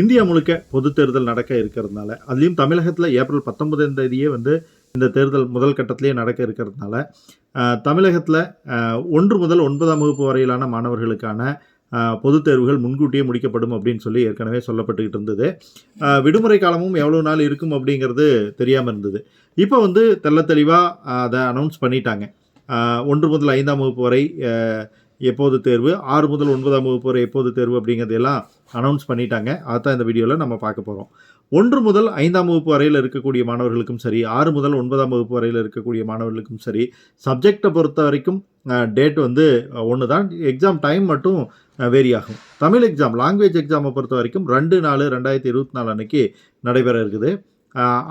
India முழுக்க பொது தேர்தல் நடக்க இருக்கிறதுனால அதுலேயும் தமிழகத்தில் ஏப்ரல் பத்தொன்பதாம் தேதியே வந்து இந்த தேர்தல் முதல் கட்டத்திலேயே நடக்க இருக்கிறதுனால தமிழகத்தில் ஒன்று முதல் ஒன்பதாம் வகுப்பு வரையிலான மாணவர்களுக்கான பொது பொதுத் தேர்வுகள் முன்கூட்டியே முடிக்கப்படும் அப்படின்னு சொல்லி ஏற்கனவே சொல்லப்பட்டுக்கிட்டு இருந்தது. விடுமுறை காலமும் எவ்வளோ நாள் இருக்கும் அப்படிங்கிறது தெரியாமல் இருந்தது. இப்போ வந்து தெள்ள தெளிவாக அதை அனௌன்ஸ் பண்ணிட்டாங்க. ஒன்று முதல் ஐந்தாம் வகுப்பு வரை எப்போது தேர்வு? ஆறு முதல் ஒன்பதாம் வகுப்பு வரை எப்போது தேர்வு அப்படிங்கிறதெல்லாம் அனௌன்ஸ் பண்ணிட்டாங்க. அதான் இந்த வீடியோவில் நம்ம பார்க்க போகிறோம் ஒன்று முதல் ஐந்தாம் வகுப்பு வரையில் இருக்கக்கூடிய மாணவர்களுக்கும் சரி ஆறு முதல் ஒன்பதாம் வகுப்பு வரையில் இருக்கக்கூடிய மாணவர்களுக்கும் சரி சப்ஜெக்டை பொறுத்த வரைக்கும் டேட் வந்து ஒன்று தான் எக்ஸாம் டைம் மட்டும் வேரி ஆகும். தமிழ் எக்ஸாம் லாங்குவேஜ் எக்ஸாமை பொறுத்த வரைக்கும் ரெண்டு நாலு ரெண்டாயிரத்தி இருபத்தி நாலு அன்னைக்கு நடைபெற இருக்குது.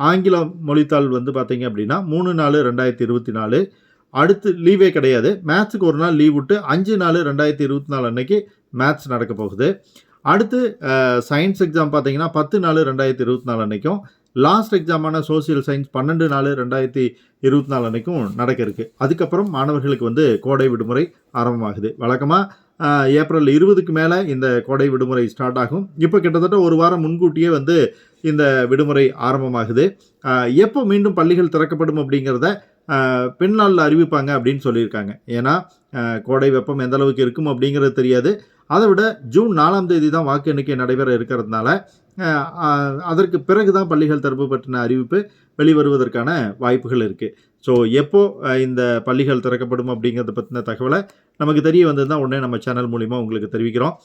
ஆங்கில மொழித்தாள் வந்து பார்த்திங்க அப்படின்னா மூணு நாலு ரெண்டாயிரத்தி இருபத்தி நாலு அடுத்து லீவே கிடையாது. மேத்ஸுக்கு ஒரு நாள் லீவ் விட்டு அஞ்சு நாலு ரெண்டாயிரத்தி இருபத்தி நாலு அன்னைக்கு மேத்ஸ் நடக்க போகுது. அடுத்து சயின்ஸ் எக்ஸாம் பார்த்தீங்கன்னா பத்து நாலு ரெண்டாயிரத்தி இருபத்தி நாலு அன்னைக்கும் லாஸ்ட் எக்ஸாமான சோஷியல் சயின்ஸ் பன்னெண்டு நாலு ரெண்டாயிரத்தி இருபத்தி நாலு அன்னைக்கும் நடக்க இருக்குது அதுக்கப்புறம் மாணவர்களுக்கு வந்து கோடை விடுமுறை ஆரம்பமாகுது. வழக்கமாக ஏப்ரல் இருபதுக்கு மேலே இந்த கோடை விடுமுறை ஸ்டார்ட் ஆகும். இப்போ கிட்டத்தட்ட ஒரு வாரம் முன்கூட்டியே வந்து இந்த விடுமுறை ஆரம்பமாகுது. எப்போ மீண்டும் பள்ளிகள் திறக்கப்படும் அப்படிங்கிறத பின்னால் அறிவிப்பாங்க அப்படின்னு சொல்லியிருக்காங்க. ஏன்னா கோடை வெப்பம் எந்த அளவுக்கு இருக்கும் அப்படிங்கிறது தெரியாது. அதை விட ஜூன் நாலாம் தேதி தான் வாக்கு எண்ணிக்கை நடைபெற இருக்கிறதுனால அதற்கு பிறகு தான் பள்ளிகள் திறப்பு பற்றின அறிவிப்பு வெளிவருவதற்கான வாய்ப்புகள் இருக்குது ஸோ எப்போ இந்த பள்ளிகள் திறக்கப்படும் அப்படிங்கிறத பற்றின தகவலை நமக்கு தெரிய வந்ததுன்னா உடனே நம்ம சேனல் மூலிமா உங்களுக்கு தெரிவிக்கிறோம்.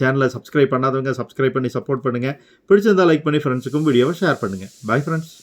சேனலை சப்ஸ்கிரைப் பண்ணாதவங்க சப்ஸ்கிரைப் பண்ணி சப்போர்ட் பண்ணுங்கள் பிடிச்சிருந்தா லைக் பண்ணி ஃப்ரெண்ட்ஸுக்கும் வீடியோவை ஷேர் பண்ணுங்கள் பை ஃப்ரெண்ட்ஸ்